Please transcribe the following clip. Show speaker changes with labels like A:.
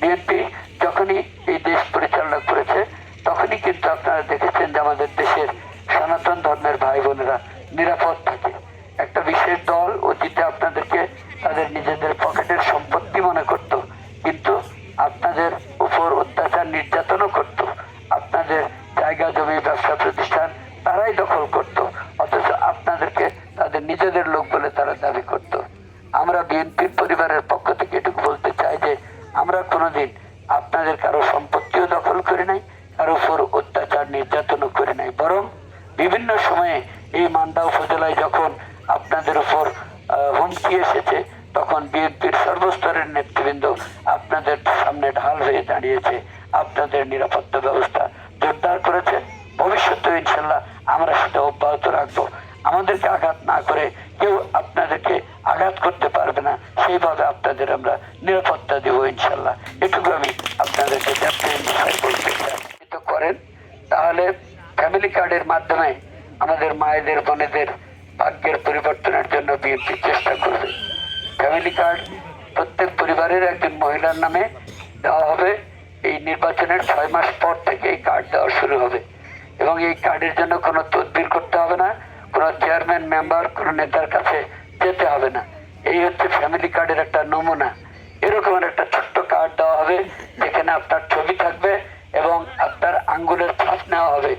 A: BNP যখনই এই দেশ পরিচালনা করেছে, তখনই কিন্তু আপনারা দেখেছেন যে আমাদের দেশের সনাতন ধর্মের ভাই বোনেরা নিরাপদ থাকে। একটা বিশেষ দল অতীতে আপনাদেরকে তাদের নিজেদের পকেটের সম্পত্তি মনে করত, কিন্তু আপনাদের উপর অত্যাচার নির্যাতনও করত। আপনাদের জায়গা, জমি, ব্যবসা প্রতিষ্ঠান তারাই দখল করত, অথচ আপনাদেরকে তাদের নিজেদের লোক বলে তারা দাবি করত। আমরা বিএনপির পরিবারের পক্ষ থেকে এটুকু বলতে চাই যে আমরা কোনোদিন আপনাদের কারও সম্পত্তিও দখল করি নাই, কারও উপর অত্যাচার, নির্যাতনও করি নাই। বরং বিভিন্ন সময়ে এই মান্দা উপজেলায় যখন আপনাদের উপর হুমকি এসেছে, তখন বিএনপির সর্বস্তরের নেতৃবৃন্দ আপনাদের সামনে ঢাল হয়ে দাঁড়িয়েছে। আপনাদের নিরাপত্তা ব্যবস্থা জোরদার করেছে। ভবিষ্যতে ইনশাল্লাহ আমরা সেটা অব্যাহত রাখব। আমাদেরকে আঘাত না করে কেউ আপনাদেরকে আঘাত করতে পারবে না। সেইভাবে আপনাদের আমরা নিরাপত্তা দেবো ইনশাল্লাহ। এটুকু আমি আপনাদেরকে করেন, তাহলে ফ্যামিলি কার্ডের মাধ্যমে আমাদের মায়েদের, বোনেদের ভাগ্যের পরিবর্তনের জন্য বিএনপি চেষ্টা করবে। ফ্যামিলি কার্ড প্রত্যেক পরিবারের একজন মহিলার নামে দেওয়া হবে। এই নির্বাচনের ছয় মাস পর থেকে এই কার্ড দেওয়া শুরু হবে। এবং এই কার্ডের জন্য কোনো তদবির করতে হবে না। কোনো চেয়ারম্যান মেম্বার কোনো নেতার কাছে এই হচ্ছে ফ্যামিলি কার্ডের একটা নমুনা। এরকমের একটা ছোট্ট কার্ড দেওয়া হবে, যেখানে আপনার ছবি থাকবে এবং আপনার আঙ্গুলের ছাপ নেওয়া হবে।